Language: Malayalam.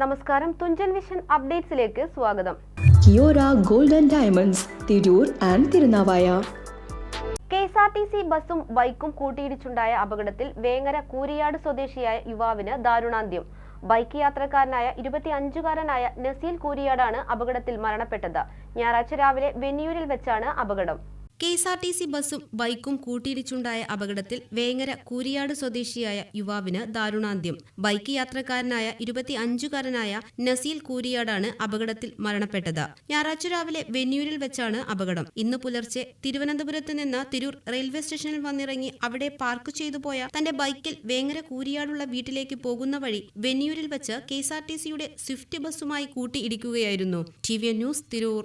നമസ്കാരം. തുഞ്ചൻ വിഷൻ അപ്ഡേറ്റ്സിലേക്ക് സ്വാഗതം. Kiora golden diamonds Tirur and Tirunavaya. K S R T C ബസും ബൈക്കും കൂട്ടിയിടിച്ചുണ്ടായ അപകടത്തിൽ വേങ്ങര കൂരിയാട് സ്വദേശിയായ യുവാവിന് ദാരുണാന്ത്യം. ബൈക്ക് യാത്രക്കാരനായ ഇരുപത്തിയഞ്ചുകാരനായ നസീൽ കൂരിയാടാണ് അപകടത്തിൽ മരണപ്പെട്ടത്. ഞായറാഴ്ച രാവിലെ വെന്നിയൂരിൽ വെച്ചാണ് അപകടം. K S R T C ബസും ബൈക്കും കൂട്ടിയിടിച്ചുണ്ടായ അപകടത്തിൽ വേങ്ങര കൂരിയാട് സ്വദേശിയായ യുവാവിന് ദാരുണാന്ത്യം. ബൈക്ക് യാത്രക്കാരനായ ഇരുപത്തി അഞ്ചുകാരനായ നസീൽ കൂരിയാടാണ് അപകടത്തിൽ മരണപ്പെട്ടത്. ഞായറാഴ്ച രാവിലെ വെന്നൂരിൽ വെച്ചാണ് അപകടം. ഇന്ന് പുലർച്ചെ തിരുവനന്തപുരത്ത് നിന്ന് തിരൂർ റെയിൽവേ സ്റ്റേഷനിൽ വന്നിറങ്ങി അവിടെ പാർക്ക് ചെയ്തു പോയ തന്റെ ബൈക്കിൽ വേങ്ങര കൂരിയാടുള്ള വീട്ടിലേക്ക് പോകുന്ന വഴി വെന്നൂരിൽ വെച്ച് കെ എസ് ആർ ടി സിയുടെ സ്വിഫ്റ്റ് ബസ്സുമായി കൂട്ടിയിടിക്കുകയായിരുന്നു. T V news Tirur.